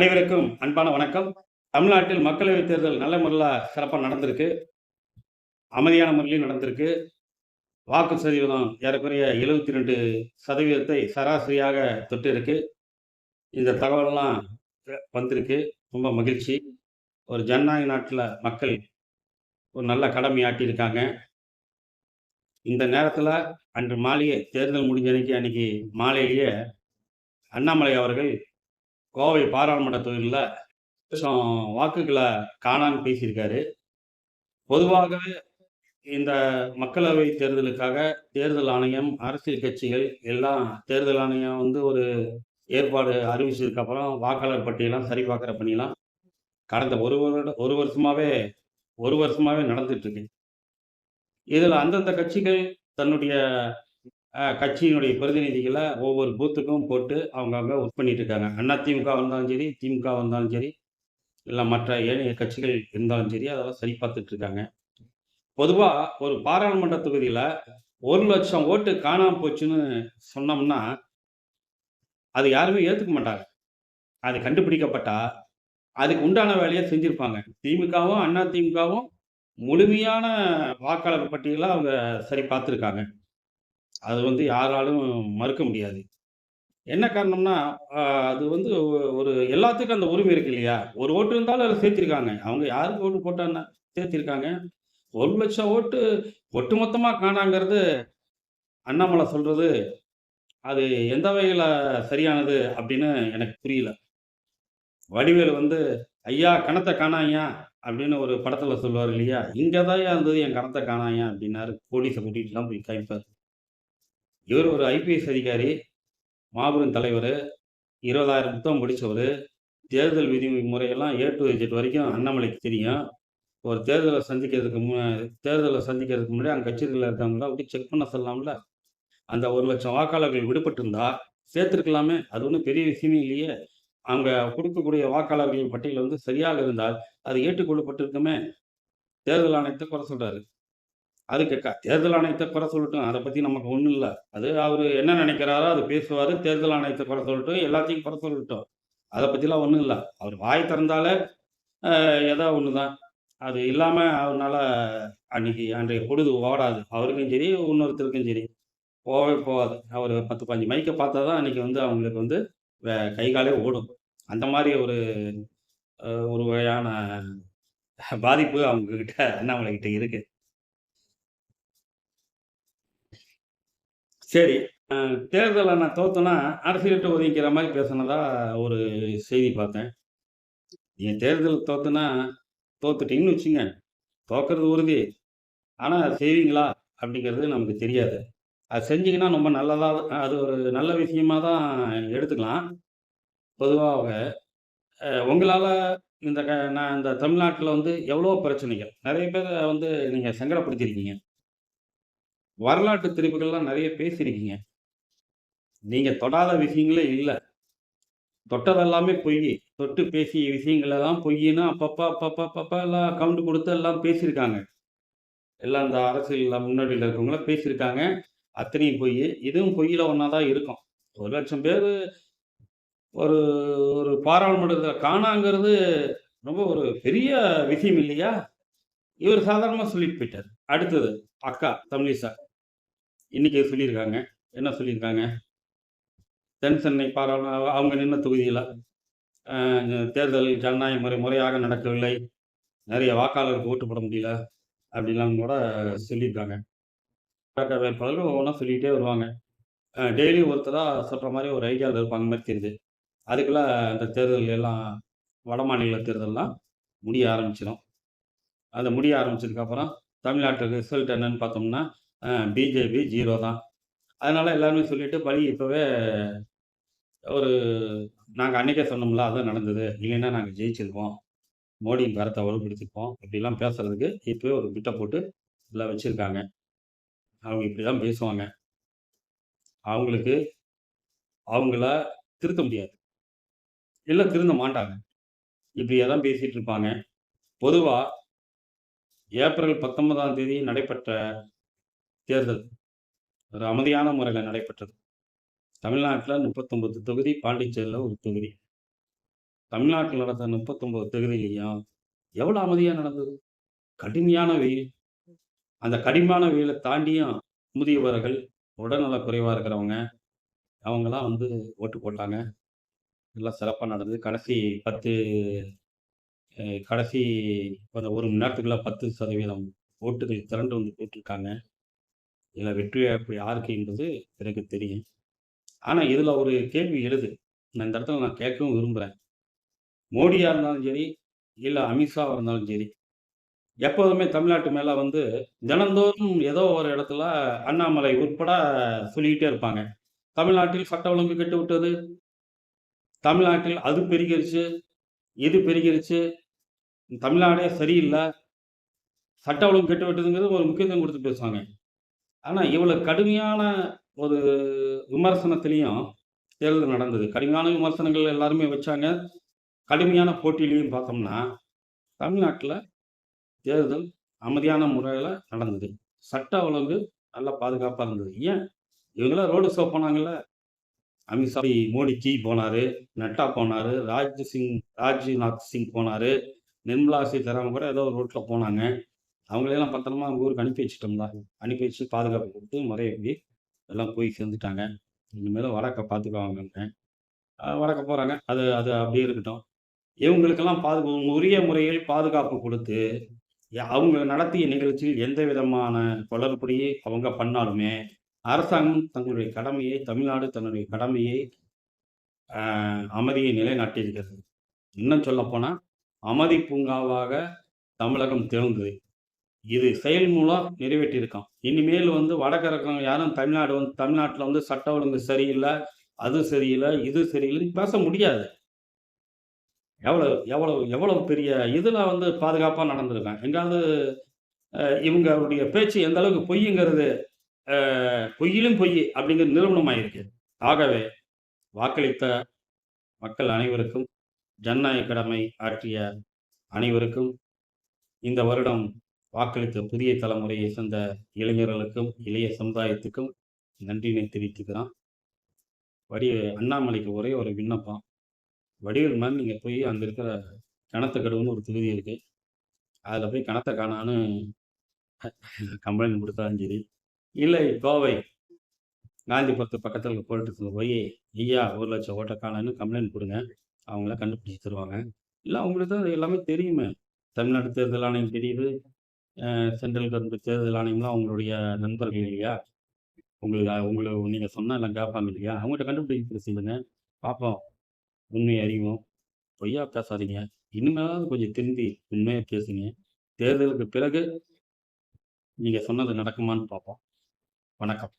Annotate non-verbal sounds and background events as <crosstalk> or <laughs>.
அனைவருக்கும் அன்பான வணக்கம். தமிழ்நாட்டில் மக்களவைத் தேர்தல் நல்ல முறையில் சிறப்பாக நடந்திருக்கு. அமைதியான முறையில் நடந்திருக்கு. வாக்கு சதவீதம் ஏறக்குறைய எழுபத்தி ரெண்டு சதவீதத்தை சராசரியாக தொட்டு இருக்கு இந்த தகவலெல்லாம் வந்திருக்கு. ரொம்ப மகிழ்ச்சி. ஒரு ஜனநாயக நாட்டில் மக்கள் ஒரு நல்ல கடமை ஆட்டியிருக்காங்க. இந்த நேரத்தில் அன்று மாலையே தேர்தல் முடிஞ்ச அன்னைக்கு அன்னைக்கு மாலையிலேயே அண்ணாமலை அவர்கள் கோவை பாராளுமன்ற தொகுதியில் வாக்குகளை காணான்னு பேசியிருக்காரு. பொதுவாகவே இந்த மக்களவை தேர்தலுக்காக தேர்தல் ஆணையம் அரசியல் கட்சிகள் எல்லாம் தேர்தல் ஆணையம் வந்து ஒரு ஏற்பாடு அறிவிச்சதுக்கப்புறம் வாக்காளர் பட்டியலாம் சரி பார்க்குற பணியெல்லாம் கடந்த ஒரு வருட ஒரு வருஷமாகவே ஒரு வருஷமாகவே நடந்துட்டுருக்கு இதில் அந்தந்த கட்சிகள் தன்னுடைய கட்சியினுடைய பிரதிநிதிகளை ஒவ்வொரு பூத்துக்கும் போட்டு அவங்கவுங்க ஒர்க் பண்ணிட்டு இருக்காங்க. அண்ணா திமுக இருந்தாலும் சரி திமுக இருந்தாலும் சரி இல்லை மற்ற ஏனைய கட்சிகள் இருந்தாலும் சரி அதெல்லாம் சரி பார்த்துட்டு இருக்காங்க. பொதுவாக ஒரு பாராளுமன்ற தொகுதியில் ஒரு லட்சம் ஓட்டு காணாமல் போச்சுன்னு சொன்னோம்னா அது யாருமே ஏற்றுக்க மாட்டாங்க. அது கண்டுபிடிக்கப்பட்டா அதுக்கு உண்டான வேலையை செஞ்சுருப்பாங்க. திமுகவும் அண்ணா திமுகவும் முழுமையான வாக்காளர் பட்டியலை அவங்க சரி பார்த்துருக்காங்க. அது வந்து யாராலும் மறுக்க முடியாது. என்ன காரணம்னா அது வந்து ஒரு எல்லாத்துக்கும் அந்த உரிமை இருக்கு இல்லையா? ஒரு ஓட்டு இருந்தாலும் அதில் சேர்த்திருக்காங்க. அவங்க யாருக்கு ஓட்டு போட்டான்னா சேர்த்திருக்காங்க. ஒரு லட்சம் ஓட்டு ஒட்டுமொத்தமாக காணாங்கிறது அண்ணாமலை சொல்றது அது எந்த வகையில் சரியானது அப்படின்னு எனக்கு புரியல. வடிவேலு வந்து ஐயா கணத்தை காணாயா அப்படின்னு ஒரு படத்தில் சொல்லுவார் இல்லையா? இங்கே தான் இருந்தது என் கணத்தை காணாயா அப்படின்னாரு. போலீஸை கூட்டிகிட்டுலாம் போய் காமிப்பார் இவர் ஒரு ஐபிஎஸ் அதிகாரி மாபெரும் தலைவர் இருபதாயிரம் புத்தகம் முடித்தவர் தேர்தல் விதிமுறையெல்லாம் ஏ டு ஜெட் வரைக்கும் அண்ணாமலைக்கு தெரியும். ஒரு தேர்தலை சந்திக்கிறதுக்கு மு தேர்தலை சந்திக்கிறதுக்கு முன்னாடி அங்கே கட்சியில் இருக்கவங்கள அப்படி செக் பண்ண சொல்லலாம்ல அந்த ஒரு லட்சம் வாக்காளர்கள் விடுபட்டிருந்தா சேர்த்துருக்கலாமே. அது ஒன்றும் பெரிய விஷயமே இல்லையே. அவங்க கொடுக்கக்கூடிய வாக்காளர்கள் பட்டியல் வந்து சரியாக இருந்தால் அது ஏற்றுக்கொள்ளப்பட்டிருக்குமே. தேர்தல் ஆணையத்தை குறை சொல்கிறாரு அதுக்கு தேர்தல் ஆணையத்தை குறை சொல்லட்டும் அதை பற்றி நமக்கு ஒன்றும் இல்லை. அது அவர் என்ன நினைக்கிறாரோ அது பேசுவார். தேர்தல் ஆணையத்தை குறை சொல்லட்டும் எல்லாத்தையும் குறை சொல்லட்டும். அதை பற்றிலாம் ஒன்றும் இல்லை. அவர் வாய் திறந்தாலே ஏதோ ஒன்று தான் அது இல்லாமல் அவரால் அன்னைக்கு அன்றைய பொழுது ஓடாது. அவருக்கும் சரி இன்னொருத்தருக்கும் சரி. போகவே போகாது. அவர் பத்து பஞ்சு மைக்கை பார்த்தா தான் அன்றைக்கி வந்து அவங்களுக்கு வந்து வே- கை காலே ஓடும். அந்த மாதிரி ஒரு ஒரு வகையான பாதிப்பு அவங்கக்கிட்ட அண்ணாமலை கிட்ட சரி தேர்தலை நான் தோத்தனா அரசியல்கிட்ட ஒதுக்கிற மாதிரி பேசினதா ஒரு செய்தி பார்த்தேன். நீங்கள் தேர்தல் தோத்துனா தோத்துட்டீங்கன்னு வச்சுங்க தோக்கிறது உறுதி. ஆனால் செய்வீங்களா அப்படிங்கிறது நமக்கு தெரியாது. அது செஞ்சிங்கன்னா ரொம்ப நல்லதாக அது ஒரு நல்ல விஷயமா தான் எடுத்துக்கலாம். பொதுவாக உங்களால் இந்த க நான் இந்த தமிழ்நாட்டில் வந்து எவ்வளோ பிரச்சனைகள். நிறைய பேர் வந்து நீங்கள் சங்கடப்படுத்தியிருக்கீங்க வரலாற்று திருப்புகள்லாம் நிறைய பேசியிருக்கீங்க. நீங்கள் தொடாத விஷயங்களே இல்லை. தொட்டதெல்லாமே பொய். தொட்டு பேசிய விஷயங்கள் எல்லாம் பொய்ன்னு அப்பப்போ அப்பப்பா எல்லாம் கவுண்ட் கொடுத்து எல்லாம் பேசியிருக்காங்க. எல்லாம் இந்த அரசியல் முன்னாடியில் இருக்கவங்களாம் பேசியிருக்காங்க. அத்தனையும் பொய். இதுவும் பொய்யில் ஒன்றா தான் இருக்கும். ஒரு லட்சம் பேர் ஒரு ஒரு பாராளுமன்றத்தில் காணாங்கிறது ரொம்ப ஒரு பெரிய விஷயம் இல்லையா? இவர் சாதாரணமாக சொல்லிட்டு போயிட்டார். அடுத்தது அக்கா தமிழிசா இன்றைக்கி சொல்லியிருக்காங்க. என்ன சொல்லியிருக்காங்க? தென் சென்னை பாராளுமன்ற அவங்க நின்ன தொகுதியில் தேர்தல் ஜனநாயக முறை முறையாக நடக்கவில்லை. நிறைய வாக்காளருக்கு ஓட்டு போட முடியல அப்படிலாம் கூட சொல்லியிருக்காங்க. பாஜக வேட்பாளர்கள் ஒவ்வொன்றா சொல்லிக்கிட்டே வருவாங்க. டெய்லி ஒருத்தராக சொல்கிற மாதிரி ஒரு ஐடியாவில் இருப்பாங்க மாதிரி தெரியுது. அதுக்குள்ளே அந்த தேர்தல் எல்லாம் வட மாநில தேர்தலெலாம் முடிய ஆரம்பிச்சிடும் அந்த முடிய ஆரம்பிச்சதுக்கப்புறம் தமிழ்நாட்டுக்கு ரிசல்ட் என்னன்னு பார்த்தோம்னா பிஜேபி ஜீரோ தான். அதனால எல்லாருமே சொல்லிட்டு பழி இப்போவே ஒரு நாங்கள் அன்னைக்கே சொன்னோம்ல அதான் நடந்தது. இல்லைன்னா நாங்கள் ஜெயிச்சிருப்போம் மோடியின் கரத்தை வலுப்படுத்திருப்போம் இப்படிலாம் பேசுறதுக்கு இப்போவே ஒரு பிட்டை போட்டு எல்லாம் வச்சுருக்காங்க. அவங்க இப்படி தான் பேசுவாங்க. அவங்களுக்கு அவங்கள திருத்த முடியாது. இல்லை திருந்த மாட்டாங்க. இப்படியே தான் பேசிகிட்டு இருப்பாங்க. பொதுவாக ஏப்ரல் பத்தொன்பதாம் தேதி நடைபெற்ற தேர்தல் ஒரு அமைதியான முறையில் நடைபெற்றது தமிழ்நாட்டில் முப்பத்தொம்பது தொகுதி பாண்டிச்சேரியில் ஒரு தொகுதி தமிழ்நாட்டில் நடந்த முப்பத்தொம்பது தொகுதியிலையும் எவ்வளோ அமைதியாக நடந்தது? கடுமையான வெயில். அந்த கடுமையான வெயிலை தாண்டியும் முதியவர்கள், உடல்நல குறைவாக இருக்கிறவங்க, அவங்களாம் வந்து ஓட்டு போட்டாங்க. எல்லாம் சிறப்பாக நடந்தது. கடைசி பத்து கடைசி அந்த 1 மணி நேரத்துக்குள்ள 10% ஓட்டுகள் திரண்டு வந்து போட்டிருக்காங்க. இதில் வெற்றி வாய்ப்பு யாருக்கு என்பது எனக்கு தெரியும். ஆனால் இதில் ஒரு கேள்வி எழுது. நான் இந்த இடத்துல நான் கேட்கவும் விரும்புகிறேன் மோடியாக இருந்தாலும் சரி, இல்லை அமித்ஷாவாக இருந்தாலும் சரி, எப்போதுமே தமிழ்நாட்டு மேலே வந்து தினந்தோறும் ஏதோ ஒரு இடத்துல அண்ணாமலை உட்பட சொல்லிக்கிட்டே இருப்பாங்க. தமிழ்நாட்டில் சட்ட ஒழுங்கு கெட்டுவிட்டது. தமிழ்நாட்டில் அது பெருகிருச்சு, இது பெருகிருச்சு. தமிழ்நாடே சரியில்லை சட்ட ஒழுங்கு கெட்டுவிட்டதுங்கிறது ஒரு முக்கியத்துவம் கொடுத்து பேசுவாங்க. ஆனா, இவ்வளவு கடுமையான ஒரு விமர்சனத்திலையும் தேர்தல் நடந்தது. கடுமையான விமர்சனங்கள் எல்லாருமே வச்சாங்க. கடுமையான போட்டியிலையும் பார்த்தோம்னா, தமிழ்நாட்டில் தேர்தல் அமைதியான முறையில் நடந்தது. சட்ட ஒழுங்கு நல்லா பாதுகாப்பாக இருந்தது. ஏன்? இவங்கலாம் ரோடு ஷோ போனாங்கல்ல. அமித்ஷா மோடி கீ போனார் நட்டா போனாரு, ராஜ் சிங் ராஜ்நாத் சிங் போனார் நிர்மலா சீதாராமன் கூட ஏதோ ஒரு போனாங்க. அவங்களையெல்லாம் பத்திரமா அவங்க ஊருக்கு அனுப்பி வச்சுட்டோம்ல. அனுப்பி வச்சு பாதுகாப்பு கொடுத்து முறைப்படி எல்லாம் போய் சேர்ந்துட்டாங்க. இனிமேல் வடக்க பார்த்துக்குவாங்க வடக்க போகிறாங்க அது அது அப்படியே இருக்கட்டும். இவங்களுக்கெல்லாம் பாதுகா உரிய முறையில் பாதுகாப்பு கொடுத்து அவங்க நடத்திய நிகழ்ச்சியில் எந்த விதமான குளறுபடி அவங்க பண்ணாலுமே, அரசாங்கம் தங்களுடைய கடமையை தமிழ்நாடு தன்னுடைய கடமையை அமைதியை நிலைநாட்டியிருக்கிறது. இன்னும் சொல்லப்போனால் அமைதி பூங்காவாக தமிழகம் திறந்தது இது செயல் மூலம் நிறைவேற்றியிருக்கான் இனிமேல் வந்து வடகிழக்கம் யாரும் தமிழ்நாடு வந்து தமிழ்நாட்டில் வந்து சட்ட ஒழுங்கு சரியில்லை அது சரியில்லை இது சரியில்லைன்னு பேச முடியாது. எவ்வளவு எவ்வளவு எவ்வளவு பெரிய இதில் வந்து பாதுகாப்பாக நடந்திருக்கான். எங்காவது இவங்களுடைய பேச்சு எந்த அளவுக்கு பொய்யுங்கிறது பொய்யிலும் பொய் அப்படிங்கிறது நிறுவனமாயிருக்கு ஆகவே, வாக்களித்த மக்கள் அனைவருக்கும், ஜனநாயக கடமை ஆற்றிய அனைவருக்கும், இந்த வருடம் வாக்களித்த புதிய தலைமுறையை சேர்ந்த இளைஞர்களுக்கும், இளைய சமுதாயத்துக்கும் நன்றினை தெரிவித்துக்கிறோம். வடி அண்ணாமலைக்கு ஒரே ஒரு விண்ணப்பம். வடிவில் மேம் நீங்கள் போய் அங்கே இருக்கிற கிணத்துக்கடவுன்னு ஒரு தொகுதி இருக்கு. அதில் போய் கிணத்த காணான்னு <laughs> கம்ப்ளைண்ட் கொடுத்தாலும் சரி, இல்லை கோவை காந்திபுரத்து பக்கத்தில் இருக்க போலீஸ் ஸ்டேஷன்ல போயி, ஐயா 1,00,000 ஓட்ட காணான்னு கம்ப்ளைண்ட் கொடுங்க அவங்கள கண்டுபிடிச்சி தருவாங்க. இல்லை அவங்களுக்கு தான் எல்லாமே தெரியுமே. தமிழ்நாடு தேர்தல் ஆணையம் தெரியுது. சென்ட்ரல் கவர்மெண்ட் தேர்தல் ஆணையம்லாம் அவங்களுடைய நண்பர்கள் இல்லையா? உங்களுக்கு உங்களை நீங்கள் சொன்ன எல்லாம் கேட்பாங்க இல்லையா? அவங்ககிட்ட கண்டுபிடிக்க சொல்லுங்க. பார்ப்போம். உண்மையை அறிவோம். பொய்யா பேசாதீங்க. இனிமேலாவது கொஞ்சம் திருந்தி உண்மையாக பேசுங்க. தேர்தலுக்கு பிறகு நீங்கள் சொன்னது நடக்குமான்னு பார்ப்போம். வணக்கம்.